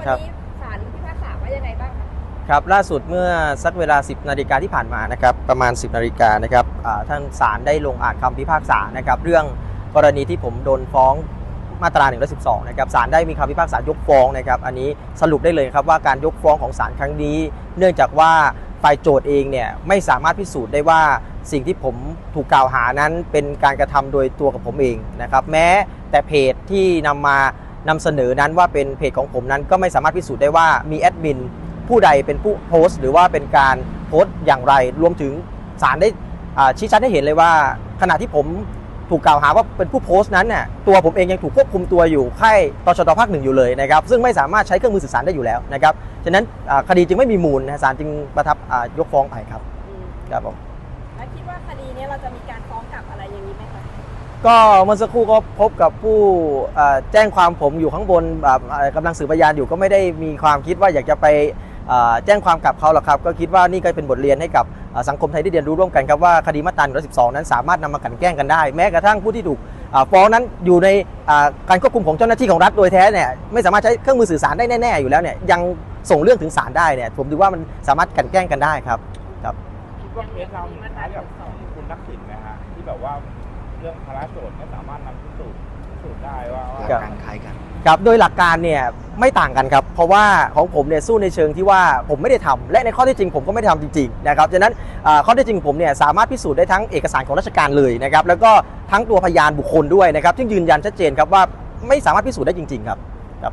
วันครับ นี้ศาลพิพากษาว่ายังไงบ้างคะครับล่าสุดเมื่อสักเวลา 10 นาฬิกาที่ผ่านมานะครับประมาณ 10 นาฬิกานะครับอ่าท่านศาลได้ลงอ่านคำพิพากษานะครับเรื่องกรณีที่ผมโดนฟ้องมาตรา 112 นะครับศาลได้มีคำพิพากษายกฟ้องนะครับอันนี้สรุปได้เลยครับว่าการยกฟ้องของศาลครั้งนี้ เนื่องจากว่าฝ่ายโจทย์เองเนี่ยไม่สามารถพิสูจน์ได้ว่าสิ่งที่ผมถูกกล่าวหานั้นเป็นการกระทำโดยตัวกับผมเองนะครับแม้แต่เพจที่นำมา นำเสนอนั้นว่าเป็นเพจของผมนั้นก็ไม่สามารถพิสูจน์ได้ว่ามีแอดมินผู้ใดเป็นผู้โพสต์ หรือว่าเป็นการโพสต์อย่างไร รวมถึงศาลได้อ่าชี้ชัดให้เห็นเลยว่า ขณะที่ผมถูกกล่าวหาว่าเป็นผู้โพสต์นั้นน่ะตัวผมเองยังถูกควบคุมตัวอยู่ค่ายตชดภาคหนึ่งอยู่เลยนะครับซึ่งไม่สามารถใช้เครื่องมือสื่อสารได้อยู่แล้วนะครับฉะนั้นอ่าคดีจึงไม่มีมูลนะศาลจึงประทับอ่ายกฟ้องไปครับอืมครับผมแล้วคิดว่าคดีนี้เราจะมีการฟ้องกลับอะไรอย่างนี้ไหมคะ ก็เมื่อสักครู่ก็พบกับผู้แจ้งความผมอยู่ข้างบนแบบกำลังสืบพยานอยู่ก็ไม่ได้มีความคิดว่าอยากจะไปแจ้งความกับเขาหรอกครับ ก็คิดว่านี่ก็เป็นบทเรียนให้กับสังคมไทยได้เรียนรู้ร่วมกันครับว่าคดีมาตรา112 นั้นสามารถนำมากันแกล้งกันได้ แม้กระทั่งผู้ที่ถูกฟ้องนั้นอยู่ในการควบคุมของเจ้าหน้าที่ของรัฐโดยแท้เนี่ยไม่สามารถใช้เครื่องมือสื่อสารได้แน่ๆอยู่แล้วเนี่ยยังส่งเรื่องถึงศาลได้เนี่ยผมดูว่ามันสามารถกันแกล้งกันได้ครับครับคิดว่าเคสเราเนี่ยคล้ายกับคุณทักษิณนะฮะที่แบบว่า เรื่องภาระโจทย์ไม่สามารถนำพิสูจน์พิสูจน์ได้ว่าหลัว่ากการคล้ายกัน ครับโดยหลักการเนี่ยไม่ต่างกันครับ เพราะว่าของผมเนี่ยสู้ในเชิงที่ว่าผมไม่ได้ทำและในข้อเที่จริงผมก็ไม่ได้ทำจริงๆนะครับฉะนั้นอ่าข้อเที่จริงผมเนี่ยสามารถพิสูจน์ได้ทั้งเอกสารของราชการเลยนะครับแล้วก็ทั้งตัวพยานบุคคลด้วยนะครับซึ่งยืนยันชัดเจนครับว่าไม่สามารถพิสูจน์ได้จริง ๆ ครับครับ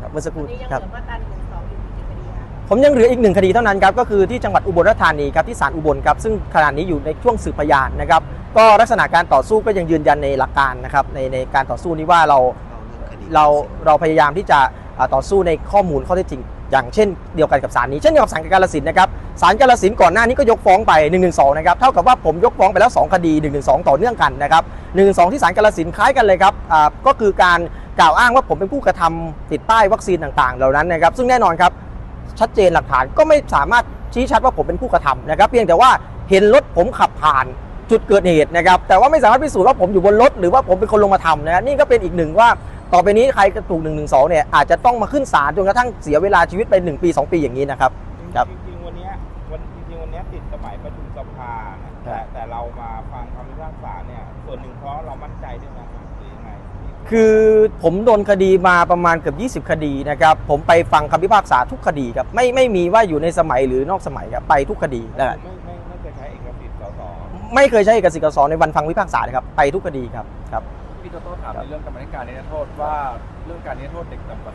ครับเมื่อสักครู่วันนี้ยังคเหรับ ลือมาตราหนึ่งสองอยู่กี่คดีคะผมยังเหลืออีกหนึ่งคดีเท่านั้นครับก็คือที่จังหวัดอุบลราชธานีครับที่ศาลอุบลครับซึ่งขณะนี้อยู่ในช่วงสืบพยานนะครับ ก็ลักษณะการต่อสู้ก็ยังยืนยันในหลักการนะครับในในการต่อสู้นี้ว่าเราเราเราพยายามที่จะอ่าต่อสู้ในข้อมูลข้อเท็จจริง อย่างเช่นเดียวกันกับศาลนี้เช่นเดียวกับศาลกาลสินธุ์นะครับศาลกาลสินธุ์ก่อนหน้านี้ก็ยกฟ้องไป1นึนะครับเท่ากับว่าผมยกฟ้องไปแล้ว 2 คดี1นึต่อเนื่องกันนะครับ1นึที่ศาลกาลสินธุ์คล้ายกันเลยครับอ่าก็คือการกล่าวอ้างว่าผมเป็นผู้กระทำติดป้ายวัคซีนต่างๆ เหล่านั้นนะครับซึ่งแน่นอนครับชัดเจนหลักฐานก็ไม่สามารถชี้ชัดว่าผมเป็นผู้กระทำนะครับ เพียงแต่ว่าเห็นรถผมขับผ่าน จุดเกิดเหตุนะครับ แต่ว่าไม่สามารถพิสูจน์ว่าผมอยู่บนรถหรือว่าผมเป็นคนลงมาทำนะฮะนี่ก็เป็นอีกหนึ่งว่าต่อไปนี้ใครถูก1นึเนี่ยอาจจะต้องมาขึ้นศาลจนกระทั่งเสียเวลาชีวิตไป 1 ปี 2 ปีอย่างนี้นะครับครับจริงๆวันเนี้ยวันจริงๆวันเนี้ยติดสมัยประชุมสภานะแต่แต่เรามาฟังคำพิพากษาเนี่ยส่วนหนึ่งเพราะเรามั่นใจด้วยนะหรือยังไงคือผมโดนคดีมาประมาณเกือบ20 คดีนะครับ ผมไปฟังคำพิพากษาทุกคดีครับไม่ไม่มีว่าอยู่ในสมัยหรือนอกสมัยครับไปทุกคดีนะ ไม่เคยใช้เอกสิทธิ์กสในวันฟังพิพากษาเลยครับไปทุกคดีครับครับ พี่โตโต้ถามในเรื่องกรรมธิการนิรโทษว่าเรื่องการนิรโทษเด็กต่ำกว่า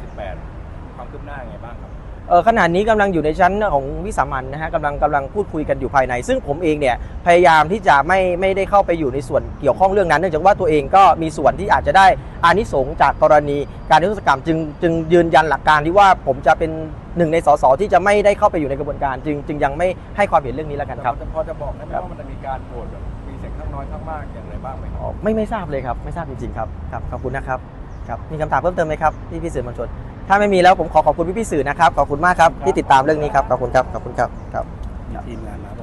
18 ความคืบหน้ายังไงบ้างครับเออ ขณะนี้กำลังอยู่ในชั้นของวิสามันนะฮะกำลังกำลังพูดคุยกันอยู่ภายใน ซึ่งผมเองเนี่ยพยายามที่จะไม่ไม่ได้เข้าไปอยู่ในส่วนเกี่ยวข้องเรื่องนั้น เนื่องจากว่าตัวเองก็มีส่วนที่อาจจะได้อานิสงส์จากกรณีการนิรโทษกรรมจึงจึงยืนยันหลักการที่ว่าผมจะเป็นหนึ่งในสสที่จะไม่ได้เข้าไปอยู่ในกระบวนการ จึงจึงยังไม่ให้ความเห็นเรื่องนี้แล้วกันครับแต่พอจะบอกได้ไหมว่ามันจะมีการโหวตแบบมีเสียงข้างน้อยข้างมากอย่างไรบ้างไหมครับอ๋อไม่ไม่ทราบเลยครับไม่ทราบจริงๆครับครับขอบคุณนะครับครับมีคำถามเพิ่มเติมไหมครับพี่พี่สื่อมวลชน ถ้าไม่มีแล้วผมขอขอบคุณพี่พี่ๆสื่อนะครับ ขอบคุณมากครับที่ติดตามเรื่องนี้ครับ ขอบคุณครับ ขอบคุณครับครับ ทีมงานมาบอก